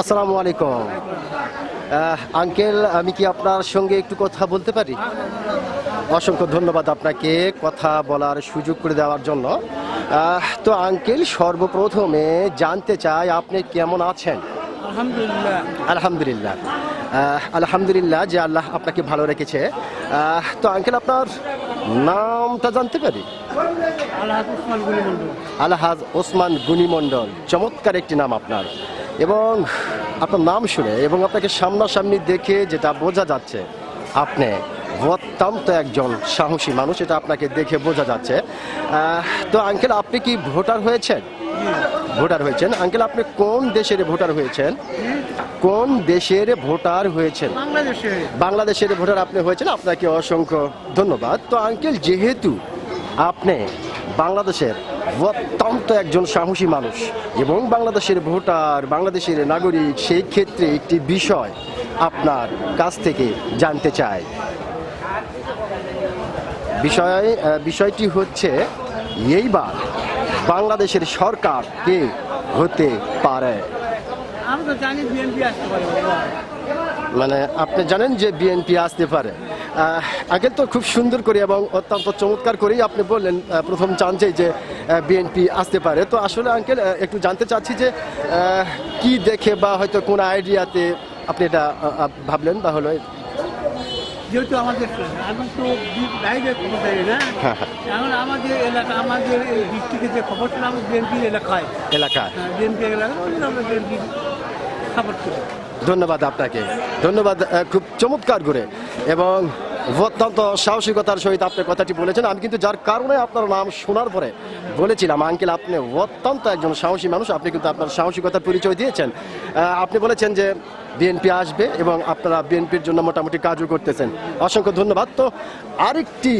আসসালামু আলাইকুম। আঙ্কেল আমি কি আপনার সঙ্গে একটু কথা বলতে পারি? অসংখ্য ধন্যবাদ আপনাকে কথা বলার সুযোগ করে দেওয়ার জন্য। তো আঙ্কেল সর্বপ্রথমে জানতে চাই আপনি কেমন আছেন? আলহামদুলিল্লাহ। আলহামদুলিল্লাহ। আলহামদুলিল্লাহ যে আল্লাহ আপনাকে ভালো রেখেছে। তো আঙ্কেল আপনার নামটা জানতে পারি? মন্ডল আলহাজ ওসমান গুনি মণ্ডল। চমৎকার একটি নাম আপনার। এবং আপনার নাম শুনে এবং আপনাকে সামনাসামনি দেখে যেটা বোঝা যাচ্ছে, আপনি অত্যন্ত একজন সাহসী মানুষ, এটা আপনাকে দেখে বোঝা যাচ্ছে। তো আঙ্কেল আপনি কি ভোটার হয়েছেন? ভোটার হয়েছেন। আঙ্কেল আপনি কোন দেশের ভোটার হয়েছেন? কোন দেশের ভোটার হয়েছেন? বাংলাদেশের ভোটার আপনি হয়েছেন আপনাকে অসংখ্য ধন্যবাদ। তো আঙ্কেল যেহেতু আপনি বাংলাদেশের অত্যন্ত একজন সাহসী মানুষ এবং বাংলাদেশের ভোটার বাংলাদেশের নাগরিক সেই ক্ষেত্রে একটি বিষয় আপনার কাছ থেকে জানতে চাই। বিষয় বিষয়টি হচ্ছে এইবার বাংলাদেশের সরকার কে হতে পারে? মানে আপনি জানেন যে বিএনপি আসতে পারে। আগে তো খুব সুন্দর করে এবং অত্যন্ত চমৎকার করেই আপনি বললেন প্রথম চান্সেই যে বিএনপি আসতে পারে। তো আসলে আঙ্কেল একটু জানতে চাচ্ছি যে কি দেখে বা হয়তো কোন আইডিয়াতে আপনি এটা ভাবলেন বা হলো? যেহেতু আমাদের আমি তো বাইরে খবর জানি না হ্যাঁ, হ্যাঁ। এখন আমাদের এলাকা আমাদের এই ডিস্ট্রিক্টে যে খবর ছিল আমাদের বিএনপির এলাকায়। এলাকায়। বিএনপি এলাকা ওই জন্য আমরা বিএনপি সাপোর্ট করি। ধন্যবাদ আপনাকে। ধন্যবাদ খুব চমৎকার করে। এবং অত্যন্ত সাহসিকতার সহিত আপনি কথাটি বলেছেন। আমি কিন্তু যার কারণে আপনার নাম শোনার পরে বলেছিলাম, আঙ্কেল আপনি অত্যন্ত একজন সাহসী মানুষ, আপনি কিন্তু আপনার সাহসিকতার পরিচয় দিয়েছেন। আপনি বলেছেন যে বিএনপি আসবে এবং আপনারা বিএনপির জন্য মোটামুটি কাজও করতেছেন। অসংখ্য ধন্যবাদ। তো আরেকটি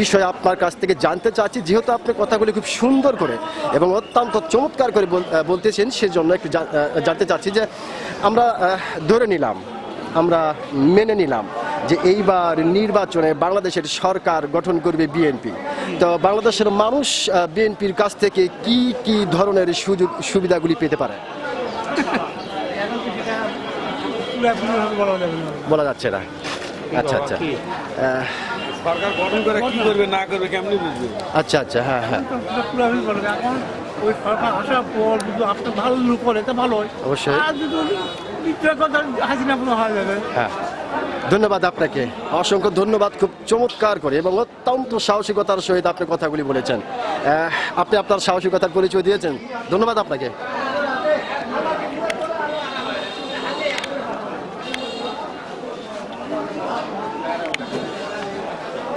বিষয় আপনার কাছ থেকে জানতে চাচ্ছি, যেহেতু আপনি কথাগুলি খুব সুন্দর করে এবং অত্যন্ত চমৎকার করে বলতেছেন, সেজন্য একটু জানতে চাচ্ছি যে আমরা ধরে নিলাম, আমরা মেনে নিলাম যে এইবার নির্বাচনে বাংলাদেশের সরকার গঠন করবে বিএনপি। তো বাংলাদেশের মানুষ বিএনপির কাছ থেকে কি কি ধরনের সুযোগ সুবিধাগুলি পেতে পারে? বলা যাচ্ছে না। আচ্ছা আচ্ছা। সরকার গঠন করে কি করবে না করবে কেমনি বুঝবে? আচ্ছা আচ্ছা হ্যাঁ হ্যাঁ। এখন ওই সরকার আসার পর যদি আপনার ভালো লোক করে তা ভালো হয় অবশ্যই। আর যদি বিক্রয় পুরো হয়ে যাবে হ্যাঁ। ধন্যবাদ আপনাকে। অসংখ্য ধন্যবাদ, খুব চমৎকার করে এবং অত্যন্ত সাহসিকতার সহিত আপনি কথাগুলি বলেছেন। আপনি আপনার সাহসিকতার পরিচয় দিয়েছেন। ধন্যবাদ আপনাকে।